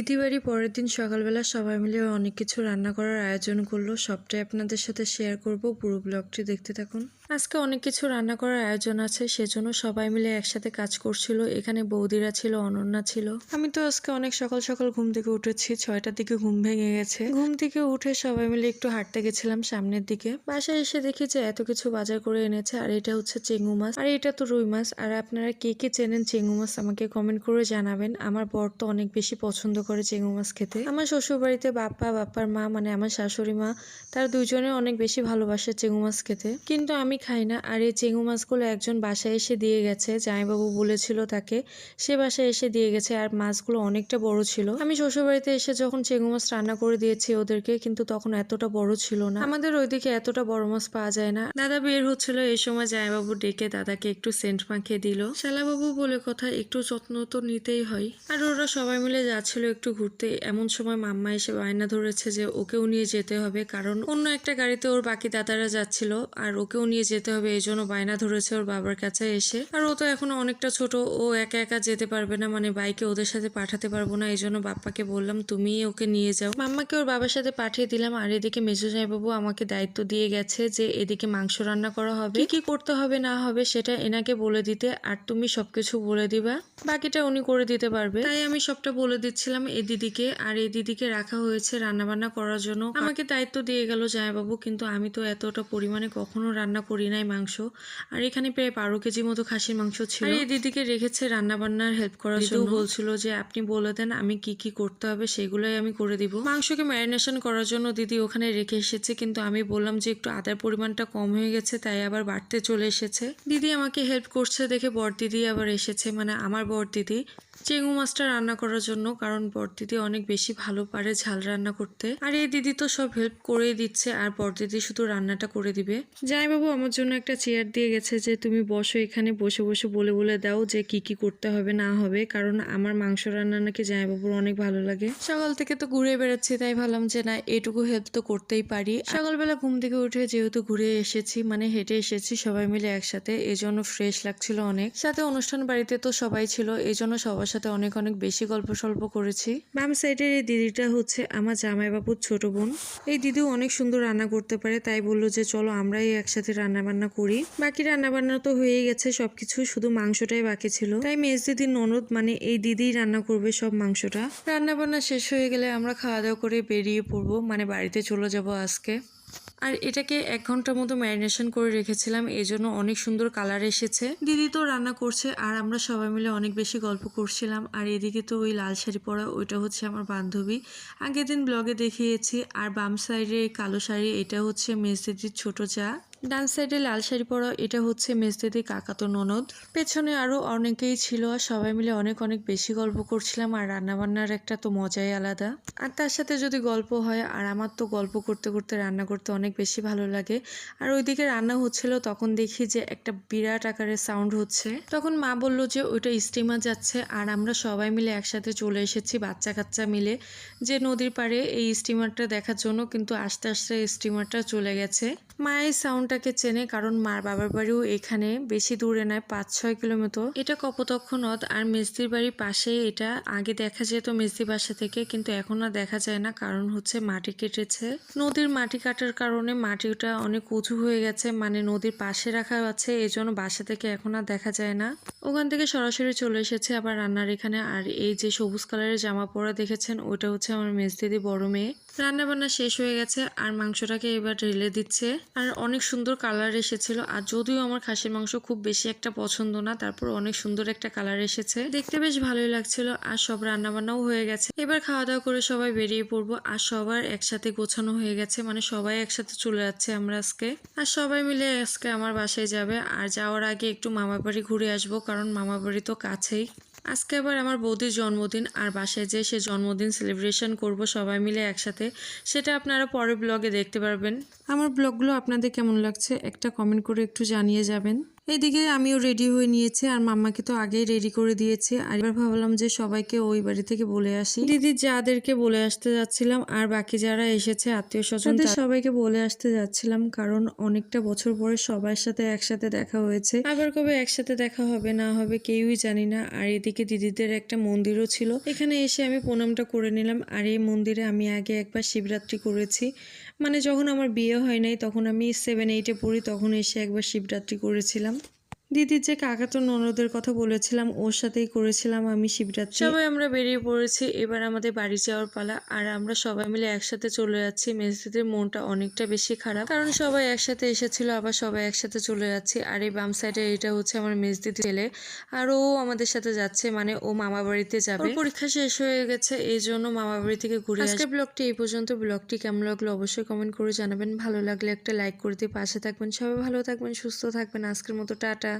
দিদি বাড়ি পরের দিন সকালবেলা সবাই মিলে অনেক কিছু রান্না করার আয়োজন করল। সবটাই আপনাদের সাথে শেয়ার করব। পুরো ব্লগটি দেখতে থাকুন। আজকে অনেক কিছু রান্না করার আয়োজন আছে, সেজন্য সবাই মিলে একসাথে কাজ করছিল। এখানে বৌদিরা ছিল, অনন্যা ছিল। আমি তো আজকে অনেক সকাল সকাল ঘুম থেকে উঠেছি, ছয়টার দিকে ঘুম ভেঙে গেছে। ঘুম থেকে উঠে সবাই মিলে একটু হাঁটতে গেছিলাম সামনের দিকে। বাসায় এসে দেখি যে এত কিছু বাজার করে এনেছে, আর এটা হচ্ছে চেঙ্গু মাছ। আর এটা তো রুই মাছ। আর আপনারা কে কে চেনেন চেঙ্গু মাছ, আমাকে কমেন্ট করে জানাবেন। আমার বর তো অনেক বেশি পছন্দ করে চেঙ্গু মাছ খেতে। আমার শ্বশুর বাড়িতে বাপ্পা, বাপ্পার মা মানে আমার শাশুড়ি মা, তার দুজনে অনেক বেশি ভালোবাসে চেঙ্গু মাছ খেতে। কিন্তু আমি খাই না। আর এই চেঙ্গু মাছগুলো একজন বাসায় এসে দিয়ে গেছে। জামাইবাবু বলেছিল তাকে, সে বাসায় এসে দিয়ে গেছে আর মাছগুলো অনেকটা বড় ছিল। আমি শ্বশুরবাড়িতে এসে যখন চেঙ্গু মাছ রান্না করে দিয়েছি ওদেরকে, কিন্তু তখন এতটা বড় ছিল না। আমাদের ওইদিকে এতটা বড় মাছ পাওয়া যায় না। দাদা বের হচ্ছিল। এই সময় জামাইবাবু ডেকে দাদাকে একটু সেন্ট মাখিয়ে দিল। শালাবাবু বলে, কথা একটু যত্ন তো নিতেই হয়। আর ওরা সবাই মিলে যাচ্ছিল একটু ঘুরতে। এমন সময় মাম্মা এসে বায়না ধরেছে যে ওকেও নিয়ে যেতে হবে, কারণ অন্য একটা গাড়িতে ওর বাকি দাদারা যাচ্ছিল, আর ওকেও নিয়ে যেতে হবে, এই জন্য বায়না ধরেছে ওর বাবার কাছে এসে। আর ও তো এখনও অনেকটা ছোট, ও একা একা যেতে পারবে না মানে বাইকে ওদের সাথে পাঠাতে পারব না, এই জন্য বাপ্পাকে বললাম তুমি ওকে নিয়ে যাও। মাম্মাকে ওর বাবার সাথে পাঠিয়ে দিলাম, আর এদিকে মেজো বাবু আমাকে দায়িত্ব দিয়ে গেছে যে এদিকে মাংস রান্না করা হবে। কি করতে হবে, না হবে, সেটা এনাকে বলে দিতে, আর তুমি সবকিছু বলে দিবা। বাকিটা উনি করে দিতে পারবে। তাই আমি সবটা বলে দিচ্ছিলাম এই দিদিকে, আর এই দিদিকে রাখা হয়েছে রান্না বান্না করার জন্য। আমাকে দায়িত্ব দিয়ে গেল জামাইবাবু, কিন্তু আমি তো এতটা পরিমাণে কখনো রান্না করি নাই মাংস। আর এখানে প্রায় বারো কেজি মতো খাসির মাংস ছিল। আর এই দিদিকে রেখেছে রান্না বান্নার হেল্প করার জন্য। বলছিল যে আপনি বলে দেন আমি কি কি করতে হবে সেগুলোই আমি করে দিব। মাংসকে ম্যারিনেশন করার জন্য দিদি ওখানে রেখে এসেছে কিন্তু আমি বললাম যে একটু আদার পরিমাণটা কম হয়ে গেছে তাই আবার বাড়তে চলে এসেছে। দিদি আমাকে হেল্প করছে দেখে বর দিদি আবার এসেছে মানে আমার বর দিদি চেঙ্গু মাছটা রান্না করার জন্য, কারণ বড়দিদি অনেক বেশি ভালো পারে ঝাল রান্না করতে। আর এই দিদি তো সব হেল্প করেই দিচ্ছে, আর বড়দিদি শুধু রান্নাটা করে দিবে। জামাইবাবু আমার জন্য একটা চেয়ার দিয়ে গেছে যে তুমি বসো এখানে, বসে বসে বলে বলে দাও যে কি কি করতে হবে না হবে, কারণ আমার মাংস রান্না নাকি জামাইবাবুর অনেক ভালো লাগে। সকাল থেকে তো ঘুরে বেড়াচ্ছি, তাই ভাবলাম যে না, এটুকু হেল্প তো করতেই পারি। সকালবেলা ঘুম থেকে উঠে যেহেতু ঘুরে এসেছি মানে হেঁটে এসেছি সবাই মিলে একসাথে এই জন্য ফ্রেশ লাগছিল অনেক। সাথে অনুষ্ঠান বাড়িতে তো সবাই ছিল এই জন্য সবার সাথে অনেক অনেক বেশি গল্প সল্প করেছি। বাম সাইডের এই দিদিটা হচ্ছে আমার জামাইবাবুর ছোট বোন। এই দিদিও অনেক সুন্দর রান্না করতে পারে, তাই বলল যে চলো আমরাই একসাথে রান্না বান্না করি। বাকি রান্না বান্না তো হয়েই গেছে, সবকিছু শুধু মাংসটাই বাকি ছিল। তাই মেজ দিদির ননদ মানে এই দিদিই রান্না করবে সব মাংসটা। রান্না বান্না শেষ হয়ে গেলে আমরা খাওয়া দাওয়া করে বেরিয়ে পড়ব মানে বাড়িতে চলে যাব আজকে। আর এটাকে এক ঘণ্টার মতো ম্যারিনেশন করে রেখেছিলাম, এই জন্য অনেক সুন্দর কালার এসেছে। দিদি তো রান্না করছে, আর আমরা সবাই মিলে অনেক বেশি গল্প করছিলাম। আর এদিকে তো ওই লাল শাড়ি পরা, ওইটা হচ্ছে আমার বান্ধবী। আগের দিন ব্লগে দেখিয়েছি, আর বাম সাইডে কালো শাড়ি, এটা হচ্ছে মেজ দিদির ছোট চা। ডান সাইডে লাল শাড়ি পরা, এটা হচ্ছে মেজদিদি কাকাতো ননদ। পেছনে আরও অনেকেই ছিল, আর সবাই মিলে অনেক অনেক বেশি গল্প করছিলাম, আর রান্নাবান্নার একটা তো মজাই আলাদা। আর তার সাথে যদি গল্প হয়, আর আমার তো গল্প করতে করতে রান্না করতে অনেক বেশি ভালো লাগে। আর ওইদিকে রান্না হচ্ছিল, তখন দেখি যে একটা বিরাট আকারের সাউন্ড হচ্ছে। তখন মা বলল যে, ওইটা স্টিমার যাচ্ছে। আর আমরা সবাই মিলে একসাথে চলে এসেছি বাচ্চা কাচ্চা মিলে, যে নদীর পাড়ে। এই স্টিমারটা দেখার জন্য কিন্তু আস্তে আস্তে স্টিমারটা চলে গেছে। মা এই সাউন্ডটাকে চেনে কারণ মার বাবার বাড়িও এখানে বেশি দূরে নয় পাঁচ ছয় কিলোমিটার। এটা কপোতক্ষ নদ আর মেজদির বাড়ির পাশে এটা। আগে দেখা যেত মেজদি বাসা থেকে, কিন্তু এখন আর দেখা যায় না, কারণ হচ্ছে মাটি কেটেছে। নদীর মাটি কাটার কারণে মাটিটা অনেক উঁচু হয়ে গেছে মানে নদীর পাশে রাখা আছে এই জন্য বাসা থেকে এখন আর দেখা যায় না। ওখান থেকে সরাসরি চলে এসেছে আবার রান্নার এখানে, আর এই যে সবুজ কালারের জামা পরা দেখেছেন, ওইটা হচ্ছে আমার মেজদিদি বড় মেয়ে। রান্না বান্না শেষ হয়ে গেছে আর মাংসটাকে এবার ঢেলে দিচ্ছে। আর অনেক সুন্দর কালার এসেছিল। আর যদিও আমার খাসির মাংস খুব বেশি একটা পছন্দ না, তারপর অনেক সুন্দর একটা কালার এসেছে। দেখতে বেশ ভালোই লাগছিল আর সব রান্না বান্নাও হয়ে গেছে। এবার খাওয়া দাওয়া করে সবাই বেরিয়ে পড়ব আর সবার একসাথে গোছানো হয়ে গেছে। মানে সবাই একসাথে চলে যাচ্ছে আমরা আজকে। আর সবাই মিলে আজকে আমার বাসায় যাবে। আর যাওয়ার আগে একটু মামা বাড়ি ঘুরে আসব, কারণ মামা বাড়ি তো কাছেই। আজকে আবার আমার বৌদির জন্মদিন, আর বাসায় যে সে জন্মদিন সেলিব্রেশন করব সবাই মিলে একসাথে, সেটা আপনারা পরের ব্লগে দেখতে পারবেন। আমার ব্লগগুলো আপনাদের কেমন লাগছে, একটা কমেন্ট করে একটু জানিয়ে যাবেন। এইদিকে আমিও রেডি হয়ে নিয়েছি আর মাম্মাকে তো আগেই রেডি করে দিয়েছি। আর এবার ভাবলাম যে সবাইকে ওই বাড়ি থেকে বলে আসি। দিদি যাদেরকে বলে আসতে যাচ্ছিলাম আর বাকি যারা এসেছে আত্মীয় স্বজন সবাইকে বলে আসতে যাচ্ছিলাম কারণ অনেকটা বছর পরে সবার সাথে একসাথে দেখা হয়েছে। আবার কবে একসাথে দেখা হবে না হবে কেউই জানি না। আর এদিকে দিদিদের একটা মন্দিরও ছিল। এখানে এসে আমি প্রণামটা করে নিলাম। আর এই মন্দিরে আমি আগে একবার শিবরাত্রি করেছি। মানে যখন আমার বিয়ে হয় নাই, তখন আমি সেভেন এইটে পড়ি, তখন এসে একবার শিবরাত্রি করেছিলাম। দিদির যে কাকাতো ননদের কথা বলেছিলাম ওর সাথেই করেছিলাম আমি শিবরাত্রি। সবাই আমরা বেরিয়ে পড়েছি এবার আমাদের বাড়ি যাওয়ার পালা। আর আমরা সবাই মিলে একসাথে চলে যাচ্ছি। মেজদিদের মনটা অনেকটা বেশি খারাপ। কারণ সবাই একসাথে এসেছিল আবার সবাই একসাথে চলে যাচ্ছি। আর এই বাম সাইডে এটা হচ্ছে আমার মেজদির ছেলে। আর ও আমাদের সাথে যাচ্ছে মানে ও মামা বাড়িতে যাবে। পরীক্ষা শেষ হয়ে গেছে এই জন্য মামা বাড়ি থেকে ঘুরে আজকে ব্লগটি এই পর্যন্ত। ব্লগটি কেমন লাগল অবশ্যই কমেন্ট করে জানাবেন। ভালো লাগলে একটা লাইক করে দিয়ে পাশে থাকবেন। সবাই ভালো থাকবেন সুস্থ থাকবেন। আজকের মতো টাটা।